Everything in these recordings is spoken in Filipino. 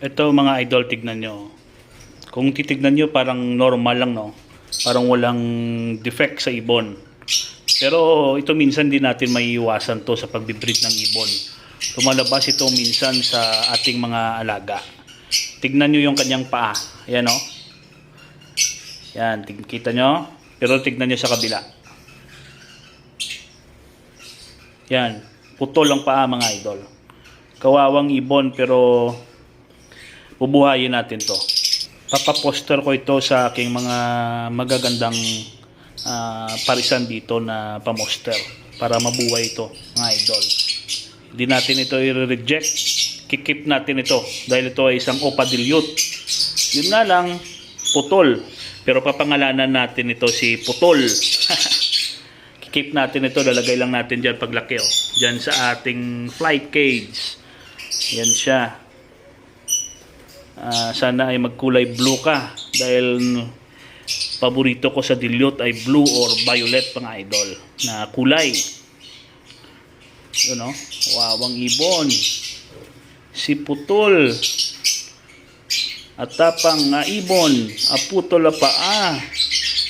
Ito mga idol, tignan nyo. Kung titignan nyo, parang normal lang, no? Parang walang defect sa ibon. Pero ito minsan din natin maiiwasan to sa pagbibreed ng ibon. Lumalabas ito minsan sa ating mga alaga. Tignan nyo yung kanyang paa. Ayan, no? Yan, kita nyo? Pero tignan nyo sa kabila. Yan, putol ang paa mga idol. Kawawang ibon pero bubuhayin natin to. Papaposter ko ito sa aking mga magagandang ah, parisan dito na pamoster para mabuhay ito mga idol. Hindi natin ito i-reject. Kikip natin ito dahil ito ay isang opadilyot. Yun nga lang, putol. Pero papangalanan natin ito si Putol. Kikip natin ito, lalagay lang natin dyan paglaki. Oh. Dyan sa ating flight cage. Yan siya. Ah, sana ay magkulay blue ka dahil paborito ko sa dilute ay blue or violet mga idol na kulay. Yun oh, wawang ibon. Si Putol. At tapang nga ibon, aputol na paa.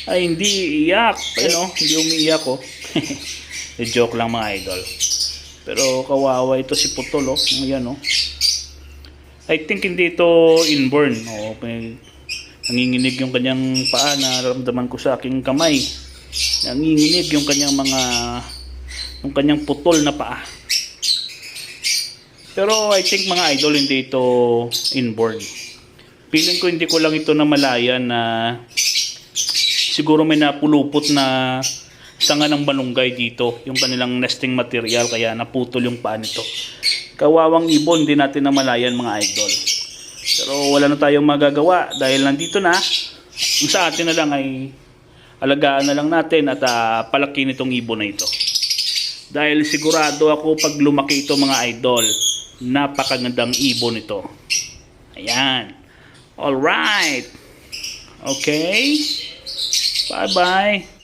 Ay hindi iiyak. Ayun oh, hindi umiiyak oh. joke lang mga idol. Pero kawawa ito si Putol oh. Ayan oh. I think hindi ito inborn. O, may nanginginig yung kanyang paa na ramdaman ko sa aking kamay. Nanginginig yung kanyang mga yung kanyang putol na paa. Pero I think mga idol hindi ito inborn. Feeling ko hindi ko lang ito namalayan na siguro may napulupot na sanga ng balunggay dito, yung kanilang nesting material kaya naputol yung paa nito. Kawawang ibon din natin namalayan mga idol. Pero wala na tayong magagawa dahil nandito na. Sa atin na lang ay alagaan na lang natin at ah, palaki nitong ibon na ito. Dahil sigurado ako pag lumaki ito mga idol, napakagandang ibon ito. Ayan. Alright. Okay. Bye-bye.